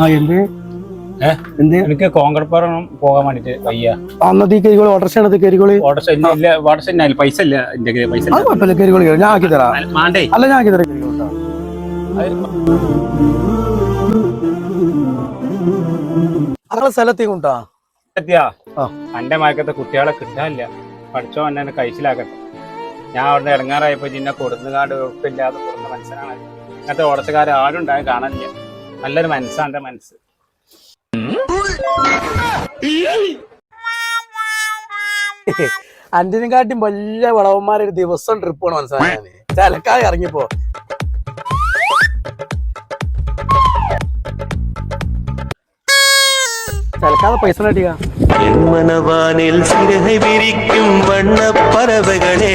ആ എന്ത്? എന്ത്? എനിക്ക് കോങ്കടപ്പാറം പോകാൻ വേണ്ടിട്ട് വയ്യ. അന്നത്തെ കരികോളി ഓട്ടർഷാണത് കരികോളി ഓട്ടർഷ ഇല്ല ഇല്ല ഓട്ടർഷ ഇല്ല പൈസ ഇല്ല. എന്റെ കയ്യിൽ പൈസ അത് ഇല്ല കുഴപ്പമില്ല കരികോളി ഞാൻ ആക്കി തരാം. അല്ല, മാണ്ടേ. അല്ല ഞാൻ ആക്കി തരാം കൊണ്ടാ. എന്റെ മയക്കത്തെ കുട്ടികളെ കിട്ടാനില്ല. പഠിച്ചോ എന്നെ കഴിച്ചിലാക്കട്ടെ. ഞാൻ അവിടെ ഇറങ്ങാറായപ്പോ ചിന്ന കൊടുന്നുകാണ്ട് ഉറപ്പില്ലാതെ കൊടുത്ത മനസ്സിലാണ് അങ്ങനത്തെ ഓടച്ചക്കാരെ ആരും ഉണ്ടായി കാണാനില്ല. നല്ലൊരു മനസ്സാണ് എന്റെ മനസ്സ്. അന്റിനും കാട്ടി വലിയ വളവന്മാരെ ഒരു ദിവസം ട്രിപ്പ് പോണ മനസ്സിലായത് ചലക്കാതെ ഇറങ്ങിപ്പോ. ചലക്കാതെ പൈസ നടിക്കുക മണവാനിൽ ചിരഹ വിരിക്കും വണ്ണപ്പറവകളെ